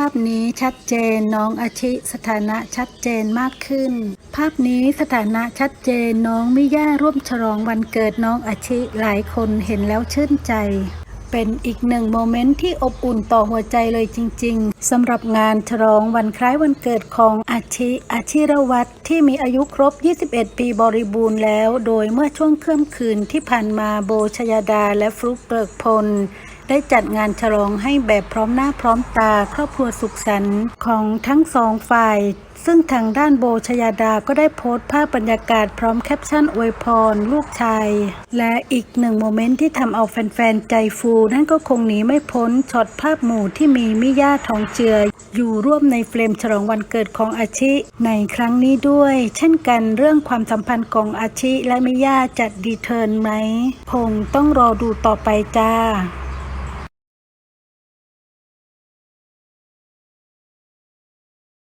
ภาพนี้ชัดเจนน้องอาชิสถานะชัดเจนมากขึ้น ภาพนี้สถานะชัดเจนน้องมิย่าร่วมฉลองวันเกิดน้องอาชิหลายคนเห็นแล้วชื่นใจเป็นอีกหนึ่งโมเมนต์ที่อบอุ่นต่อหัวใจเลยจริง ๆสำหรับงานฉลองวันคล้ายวันเกิดของอาชิอาชิรวัตรที่มีอายุครบ 21 ปีบริบูรณ์แล้ว โดยเมื่อช่วงเค่ำคืนที่ผ่านมาโบชยดาและฟลุกเปิกพล ได้จัดงานฉลองให้แบบพร้อมหน้าพร้อมตาครอบครัวสุขสันต์ของทั้งสองฝ่าย ซึ่งทางด้านโบชยาดาก็ได้โพสต์ภาพบรรยากาศพร้อมแคปชั่นอวยพร ลูกชาย และอีกหนึ่งโมเมนต์ที่ทำเอาแฟนๆ ใจฟู นั่นก็คงหนีไม่พ้นช็อตภาพหมู่ที่มีมิย่าทองเจือ อยู่ร่วมในเฟรมฉลองวันเกิดของอาชิในครั้งนี้ด้วย เช่นกันเรื่องความสัมพันธ์ของอาชิและมิย่าจะดีเทิร์นไหมคงต้องรอดูต่อไปจ้า